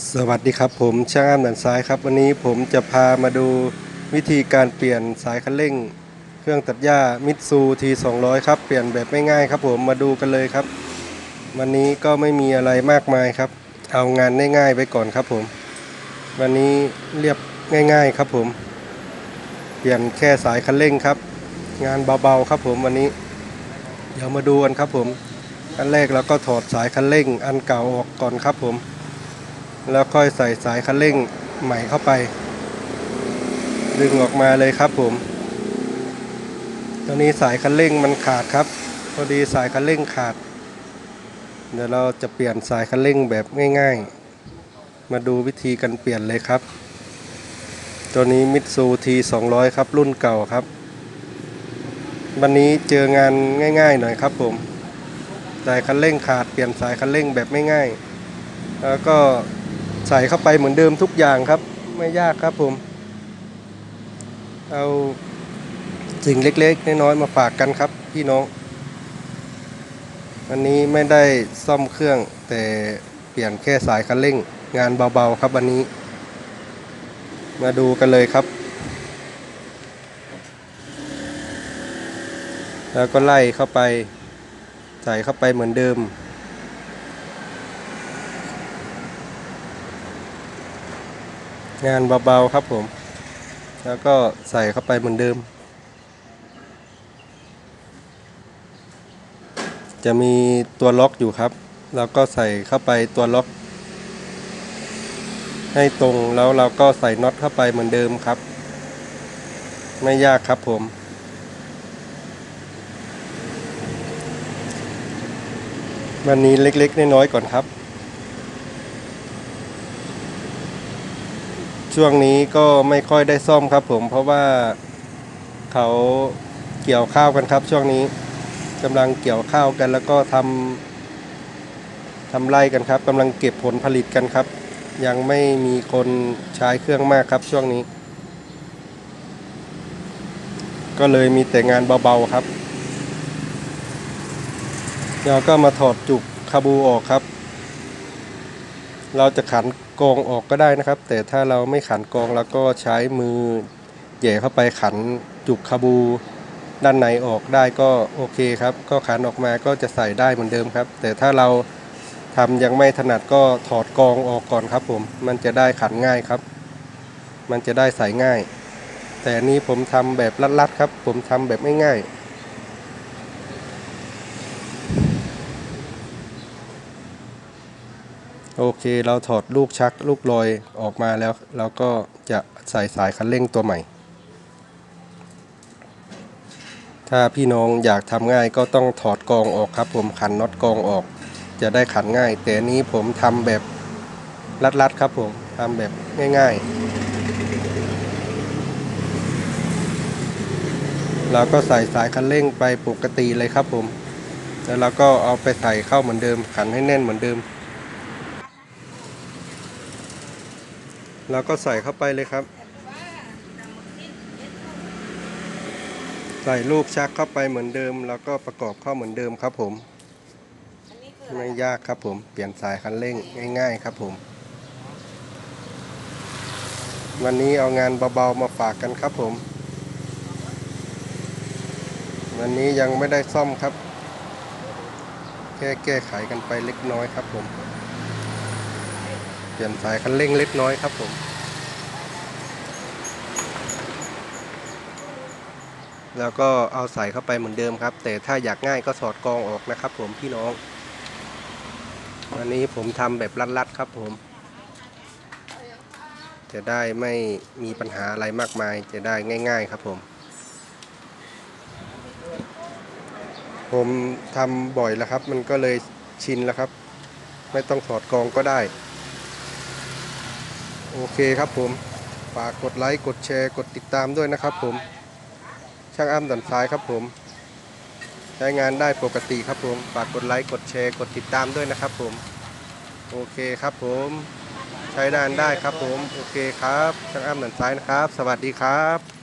สวัสดีครับผมช่างอ้ามด่านซ้ายครับ วันนี้ผมจะพามาดูวิธีการเปลี่ยนสายคันเร่ง เครื่องตัดหญ้ามิตซูที200ครับ เปลี่ยนแบบไม่ง่ายครับผมมาดูกันเลยครับ วันนี้ก็ไม่มีอะไรมากมายครับ เอางานง่ายๆไปก่อนครับผม วันนี้เรียบง่าย ๆครับผม เปลี่ยนแค่สายคันเร่งครับ งานเบาๆครับผมวันนี้ เดี๋ยวมาดูกันครับผมอันแรกเราก็ถอดสายคันเร่ง อันเก่าออกก่อนครับผม แล้วค่อยใส่สายคันเร่งใหม่เข้าไป ดึงออกมาเลยครับผมตอนนี้สายคันเร่งมันขาดครับ พอดีสายคันเร่งขาด เดี๋ยวเราจะเปลี่ยนสายคันเร่งแบบง่าย ๆ มาดูวิธีการเปลี่ยนเลยครับ ตัวนี้มิตซูที200ครับ รุ่นเก่าครับ วันนี้เจองานง่าย ๆ หน่อยครับผมสายคันเร่งขาดเปลี่ยนสายคันเร่งแบบไม่ง่าย แล้วก็ ส่เข้าไปเหมือนเดิมทุกอย่างครับ ไม่ยากครับผม เอาสิ่งเล็กๆน้อยๆมาฝากกันครับ พี่น้อง วันนี้ไม่ได้ซ่อมเครื่องแต่เปลี่ยนแค่สายคันเร่งงานเบาๆครับวันนี้ มาดูกันเลยครับ แล้วก็ไล่เข้าไป ใส่เข้าไปเหมือนเดิม งานเบาๆครับผม แล้วก็ใส่เข้าไปเหมือนเดิม จะมีตัวล็อกอยู่ครับ แล้วก็ใส่เข้าไปตัวล็อก ให้ตรงแล้วเราก็ใส่น็อตเข้าไปเหมือนเดิมครับ ไม่ยากครับผมวันนี้เล็กๆ น้อยๆก่อนครับ ช่วงนี้ก็ไม่ค่อยได้ซ่อมครับผมเพราะว่าเขาเกี่ยวข้าวกันครับ ช่วงนี้กำลังเกี่ยวข้าวกัน แล้วก็ทำทำไร่กันครับกำลังเก็บผลผลิตกันครับ ยังไม่มีคนใช้เครื่องมากครับช่วงนี้ ก็เลยมีแต่งานเบาๆครับเราก็มาถอดจุกคาบูออกครับ เราจะขัน กองออกก็ได้นะครับ แต่ถ้าเราไม่ขันกองเราก็ใช้มือแหย่เข้าไปขันจุกคาบู ด้านในออกได้ก็โอเคครับ ก็ขันออกมาก็จะใส่ได้เหมือนเดิมครับ แต่ถ้าเราทำยังไม่ถนัดก็ถอดกองออกก่อนครับผม มันจะได้ขันง่ายครับ มันจะได้ใส่ง่าย แต่นี้ผมทำแบบลัดๆครับ ผมทำแบบง่ายๆ โอเค เราถอดลูกชักลูกลอยออกมาแล้วเราก็จะใส่สายคันเร่งตัวใหม่ ถ้าพี่น้องอยากทำง่ายก็ต้องถอดกองออกครับ ผมขันน็อตกองออก จะได้ขันง่าย แต่นี้ผมทำแบบลัดๆครับผมทำแบบง่ายๆ เราก็ใส่สายคันเร่งไปปกติเลยครับผม แล้วเราก็เอาไปใส่เข้าเหมือนเดิม ขันให้แน่นเหมือนเดิม แล้วก็ใส่เข้าไปเลยครับ ใส่ลูกชักเข้าไปเหมือนเดิม แล้วก็ประกอบเข้าเหมือนเดิมครับผมไม่ยากครับผมเปลี่ยนสายคันเร่งง่าย ๆ ครับผม วันนี้เอางานเบาๆมาฝากกันครับผม วันนี้ยังไม่ได้ซ่อมครับ แค่แก้ไขกันไปเล็กน้อยครับผม เปลี่ยนสายคันเร่งเล็กน้อยครับผม แล้วก็เอาใส่เข้าไปเหมือนเดิมครับ แต่ถ้าอยากง่ายก็สอดกองออกนะครับ ผมพี่น้องวันนี้ผมทำแบบลัดๆครับผม จะได้ไม่มีปัญหาอะไรมากมาย จะได้ง่าย ๆ ครับผมผมทำบ่อยแล้วครับ มันก็เลยชินแล้วครับ ไม่ต้องถอดกองก็ได้ โอเคครับผม ฝากกดไลค์ กดแชร์ กดติดตามด้วยนะครับผม ช่างอ้ำดันซ้ายครับผม ใช้งานได้ปกติครับผม ฝากกดไลค์ กดแชร์ กดติดตามด้วยนะครับผม โอเคครับผม ใช้ด้านได้ครับผม โอเคครับ ช่างอ้ำดันซ้ายนะครับ สวัสดีครับ